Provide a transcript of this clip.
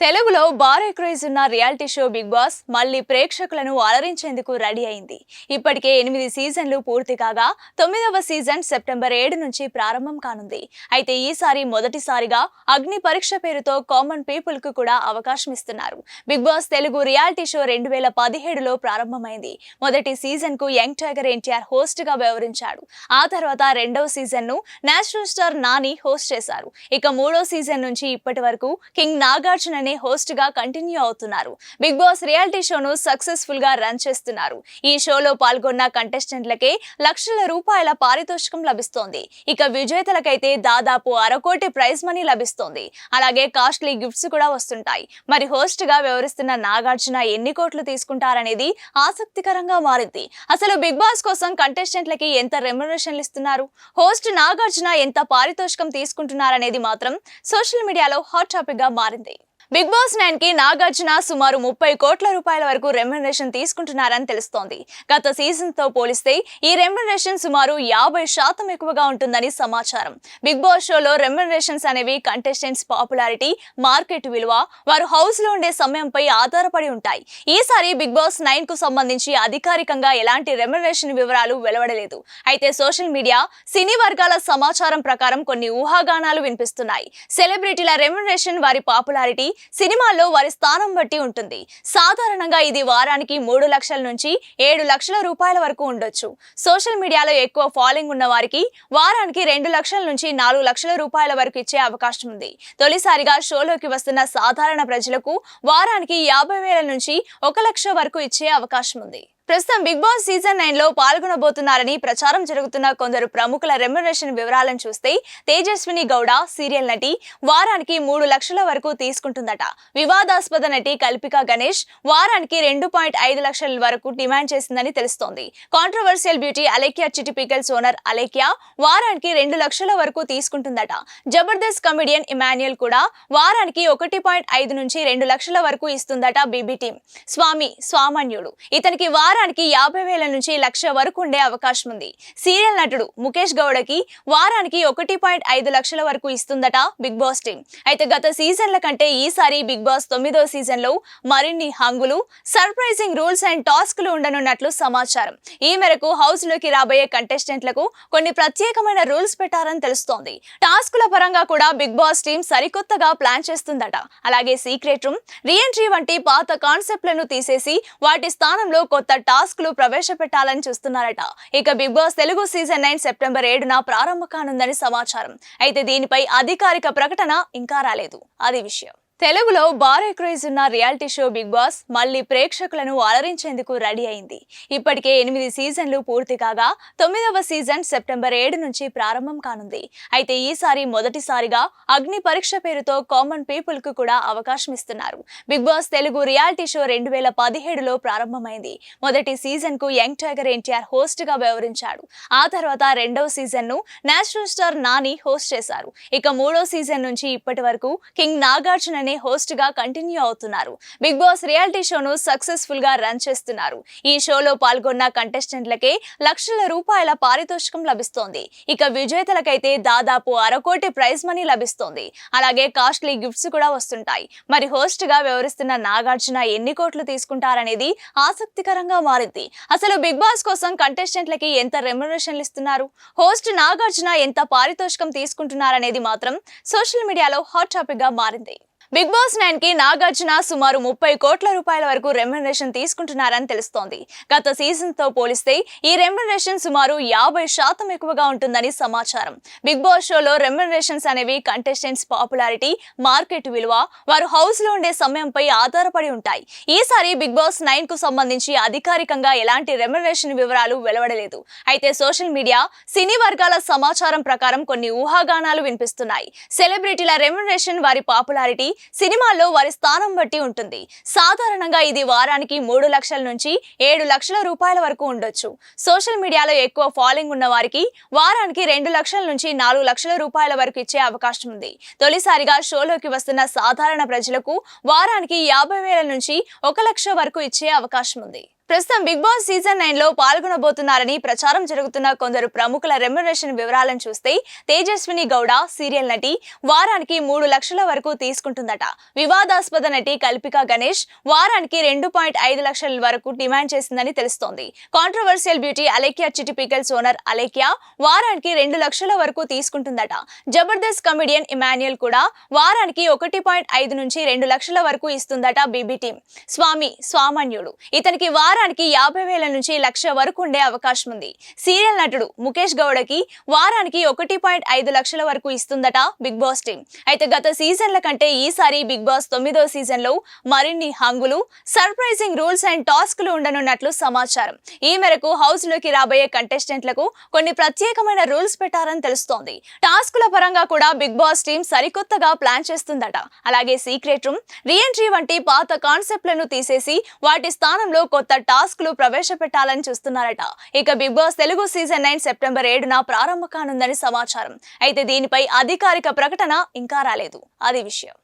తెలుగులో భారీ క్రేజ్ ఉన్న రియాలిటీ షో బిగ్ బాస్ మళ్ళీ ప్రేక్షకులను అలరించేందుకు రెడీ అయింది. ఇప్పటికే ఎనిమిది సీజన్లు పూర్తి కాగా తొమ్మిదవ సీజన్ సెప్టెంబర్ ఏడు నుంచి ప్రారంభం కానుంది. అయితే ఈసారి మొదటిసారిగా అగ్ని పరీక్ష పేరుతో కామన్ పీపుల్కు కూడా అవకాశం ఇస్తున్నారు. Bigg Boss Telugu reality show రెండు వేల పదిహేడులో ప్రారంభమైంది. మొదటి సీజన్కు యంగ్ టైగర్ ఎన్టీఆర్ హోస్ట్గా వ్యవహరించాడు. ఆ తర్వాత రెండవ సీజన్ను నేషనల్ స్టార్ నాని హోస్ట్ చేశారు. ఇక మూడో సీజన్ నుంచి ఇప్పటి వరకు కింగ్ నాగార్జున అనే హోస్ట్గా కంటిన్యూ అవుతున్నారు. బిగ్ బాస్ రియాలిటీ షోను సక్సెస్ఫుల్గా రన్ చేస్తున్నారు. ఈ షోలో పాల్గొన్న కంటెస్టెంట్లకే లక్షల రూపాయల పారితోషికం లభిస్తోంది. ఇక విజేతలకైతే దాదాపు అరకోటి ప్రైజ్ మనీ లభిస్తోంది. అలాగే కాస్ట్లీ గిఫ్ట్స్ కూడా వస్తుంటాయి. మరి హోస్ట్గా వ్యవహరిస్తున్న నాగార్జున ఎన్ని కోట్లు తీసుకుంటారనేది ఆసక్తికరంగా మారింది. అసలు బిగ్ బాస్ కోసం కంటెస్టెంట్లకి ఎంత రెమ్యునరేషన్లు ఇస్తున్నారు? హోస్ట్ నాగార్జున ఎంత పారితోషికం తీసుకుంటున్నారనేది మాత్రం సోషల్ మీడియాలో హాట్ టాపిక్గా మారింది. బిగ్ బాస్ నైన్కి నాగార్జున సుమారు ముప్పై కోట్ల రూపాయల వరకు రెమ్యునరేషన్ తీసుకుంటున్నారని తెలుస్తోంది. గత సీజన్తో పోలిస్తే ఈ రెమ్యునరేషన్ సుమారు యాభై శాతం ఎక్కువగా ఉంటుందని సమాచారం. బిగ్ బాస్ షోలో రెమ్యునరేషన్స్ అనేవి కంటెస్టెంట్స్ పాపులారిటీ మార్కెట్ విలువ వారు హౌస్లో ఉండే సమయంపై ఆధారపడి ఉంటాయి. ఈసారి బిగ్ బాస్ నైన్కు సంబంధించి అధికారికంగా ఎలాంటి రెమ్యునరేషన్ వివరాలు వెలువడలేదు. అయితే సోషల్ మీడియా సినీ వర్గాల సమాచారం ప్రకారం కొన్ని ఊహాగానాలు వినిపిస్తున్నాయి. సెలబ్రిటీల రెమ్యునరేషన్ వారి పాపులారిటీ సినిమాల్లో వారి స్థానం బట్టి ఉంటుంది. సాధారణంగా ఇది వారానికి మూడు లక్షల నుంచి ఏడు లక్షల రూపాయల వరకు ఉండొచ్చు. సోషల్ మీడియాలో ఎక్కువ ఫాలోయింగ్ ఉన్న వారికి వారానికి రెండు లక్షల నుంచి నాలుగు లక్షల రూపాయల వరకు ఇచ్చే అవకాశం ఉంది. తొలిసారిగా షోలోకి వస్తున్న సాధారణ ప్రజలకు వారానికి యాభై వేల నుంచి ఒక లక్ష వరకు ఇచ్చే అవకాశం ఉంది. ప్రస్తుతం బిగ్ బాస్ సీజన్ నైన్లో పాల్గొనబోతున్నారని ప్రచారం జరుగుతున్న కొందరు ప్రముఖుల రెమ్యునరేషన్ వివరాలను చూస్తే తేజస్విని గౌడ సీరియల్ నటి వారానికి మూడు లక్షల వరకు తీసుకుంటుందట. వివాదాస్పద నటి కల్పిక గణేష్ వారానికి రెండు పాయింట్ ఐదు లక్షల వరకు డిమాండ్ చేసిందని తెలుస్తోంది. Controversial beauty Alekhya Chitti pickles owner Alekhya వారానికి రెండు లక్షల వరకు తీసుకుంటుందట. జబర్దస్త్ కమెడియన్ ఇమాన్యుయల్ కూడా వారానికి ఒకటి పాయింట్ ఐదు నుంచి రెండు లక్షల వరకు ఇస్తుందట బీబీ టీం స్వామి స్వామాన్యుడు. ఇతనికి వారానికి యాభై వేల నుంచి లక్ష వరకు ఉండే అవకాశం ఉంది. సీరియల్ నటుడు ముఖేష్ గౌడకి వారానికి ఒకటి పాయింట్ ఐదు లక్షల వరకు ఇస్తుందట బిగ్ బాస్ టీం. అయితే గత సీజన్ల కంటే ఈసారి బిగ్ బాస్ తొమ్మిదో సీజన్లో మరిన్ని హంగులు సర్ప్రైజింగ్ రూల్స్ అండ్ టాస్క్లు ఉండనున్నట్లు సమాచారం. ఈ మేరకు హౌస్లోకి రాబోయే కంటెస్టెంట్లకు కొన్ని ప్రత్యేకమైన రూల్స్ పెట్టారని తెలుస్తోంది. టాస్కుల పరంగా కూడా బిగ్ బాస్ టీం సరికొత్తగా ప్లాన్ చేస్తుందట. అలాగే సీక్రెట్ రూమ్ రీఎంట్రీ వంటి పాత కాన్సెప్ట్లను తీసేసి వాటి స్థానంలో కొత్త టాస్క్లు ప్రవేశపెట్టాలని చూస్తున్నారట. ఇక Bigg Boss Telugu season nine September ఏడున ప్రారంభం కానుందని సమాచారం. అయితే దీనిపై అధికారిక ప్రకటన ఇంకా రాలేదు. అది విషయం. తెలుగులో భారీ క్రేజ్ ఉన్న రియాలిటీ షో బిగ్ బాస్ మళ్ళీ ప్రేక్షకులను అలరించేందుకు రెడీ అయింది. ఇప్పటికే ఎనిమిది సీజన్లు పూర్తి కాగా తొమ్మిదవ సీజన్ సెప్టెంబర్ ఏడు నుంచి ప్రారంభం కానుంది. అయితే ఈసారి మొదటిసారిగా అగ్ని పరీక్ష పేరుతో కామన్ పీపుల్కు కూడా అవకాశం ఇస్తున్నారు. Bigg Boss Telugu reality show రెండు వేల పదిహేడులో ప్రారంభమైంది. మొదటి సీజన్కు యంగ్ టైగర్ ఎన్టీఆర్ హోస్ట్గా వ్యవహరించాడు. ఆ తర్వాత రెండవ సీజన్ను నేషనల్ స్టార్ నాని హోస్ట్ చేశారు. ఇక మూడో సీజన్ నుంచి ఇప్పటి వరకు కింగ్ నాగార్జున అనే హోస్ట్గా కంటిన్యూ అవుతున్నారు. బిగ్ బాస్ రియాలిటీ షోను సక్సెస్ఫుల్గా రన్ చేస్తున్నారు. ఈ షోలో పాల్గొన్న కంటెస్టెంట్లకే లక్షల రూపాయల పారితోషికం లభిస్తోంది. ఇక విజేతలకైతే దాదాపు అరకోటి ప్రైజ్ మనీ లభిస్తోంది. అలాగే కాస్ట్లీ గిఫ్ట్స్ కూడా వస్తుంటాయి. మరి హోస్ట్గా వ్యవహరిస్తున్న నాగార్జున ఎన్ని కోట్లు తీసుకుంటారనేది ఆసక్తికరంగా మారింది. అసలు బిగ్ బాస్ కోసం కంటెస్టెంట్లకి ఎంత రెమ్యునరేషన్లు ఇస్తున్నారు? హోస్ట్ నాగార్జున ఎంత పారితోషికం తీసుకుంటున్నారనేది మాత్రం సోషల్ మీడియాలో హాట్ టాపిక్గా మారింది. బిగ్ బాస్ నైన్కి నాగార్జున సుమారు ముప్పై కోట్ల రూపాయల వరకు రెమ్యునరేషన్ తీసుకుంటున్నారని తెలుస్తోంది. గత సీజన్తో పోలిస్తే ఈ రెమ్యునరేషన్ సుమారు యాభై శాతం ఎక్కువగా ఉంటుందని సమాచారం. బిగ్ బాస్ షోలో రెమ్యునరేషన్స్ అనేవి కంటెస్టెంట్స్ పాపులారిటీ మార్కెట్ విలువ వారు హౌస్లో ఉండే సమయంపై ఆధారపడి ఉంటాయి. ఈసారి బిగ్ బాస్ నైన్కు సంబంధించి అధికారికంగా ఎలాంటి రెమ్యునరేషన్ వివరాలు వెలువడలేదు. అయితే సోషల్ మీడియా సినీ వర్గాల సమాచారం ప్రకారం కొన్ని ఊహాగానాలు వినిపిస్తున్నాయి. సెలబ్రిటీల రెమ్యునరేషన్ వారి పాపులారిటీ సినిమాల్లో వారి స్థానం బట్టి ఉంటుంది. సాధారణంగా ఇది వారానికి మూడు లక్షల నుంచి ఏడు లక్షల రూపాయల వరకు ఉండొచ్చు. సోషల్ మీడియాలో ఎక్కువ ఫాలోయింగ్ ఉన్న వారికి వారానికి రెండు లక్షల నుంచి నాలుగు లక్షల రూపాయల వరకు ఇచ్చే అవకాశం ఉంది. తొలిసారిగా షోలోకి వస్తున్న సాధారణ ప్రజలకు వారానికి యాభై వేల నుంచి ఒక లక్ష వరకు ఇచ్చే అవకాశం ఉంది. ప్రస్తుతం బిగ్ బాస్ సీజన్ నైన్లో పాల్గొనబోతున్నారని ప్రచారం జరుగుతున్న కొందరు ప్రముఖుల రెమ్యునరేషన్ వివరాలను చూస్తే తేజస్విని గౌడ సీరియల్ నటి వారానికి మూడు లక్షల వరకు తీసుకుంటుందట. వివాదాస్పద నటి కల్పిక గణేష్ వారానికి రెండు పాయింట్ ఐదు లక్షల వరకు డిమాండ్ చేసిందని తెలుస్తోంది. Controversial beauty Alekhya Chitti pickles owner Alekhya వారానికి రెండు లక్షల వరకు తీసుకుంటుందట. జబర్దస్త్ కమెడియన్ ఇమాన్యుయల్ కూడా వారానికి ఒకటి పాయింట్ ఐదు నుంచి రెండు లక్షల వరకు ఇస్తుందట బీబీ టీం స్వామి స్వామాన్యుడు. ఇతనికి వారానికి యాభై వేల నుంచి లక్ష వరకు ఉండే అవకాశం ఉంది. సీరియల్ నటుడు ముఖేష్ గౌడకి వారానికి ఒకటి పాయింట్ ఐదు లక్షల వరకు ఇస్తుందట బిగ్ బాస్ టీం. అయితే గత సీజన్ల కంటే ఈసారి బిగ్ బాస్ తొమ్మిదో సీజన్లో మరిన్ని హంగులు సర్ప్రైజింగ్ రూల్స్ అండ్ టాస్క్లు ఉండనున్నట్లు సమాచారం. ఈ మేరకు హౌస్లోకి రాబోయే కంటెస్టెంట్లకు కొన్ని ప్రత్యేకమైన రూల్స్ పెట్టారని తెలుస్తోంది. టాస్కుల పరంగా కూడా బిగ్ బాస్ టీం సరికొత్తగా ప్లాన్ చేస్తుందట. అలాగే సీక్రెట్ రూమ్ రీఎంట్రీ వంటి పాత కాన్సెప్ట్లను తీసేసి వాటి స్థానంలో కొత్త టాస్క్లు ప్రవేశపెట్టాలని చూస్తున్నారట. ఇక Bigg Boss Telugu season nine September ఏడున ప్రారంభ కానుందని సమాచారం. అయితే దీనిపై అధికారిక ప్రకటన ఇంకా రాలేదు. అది విషయం.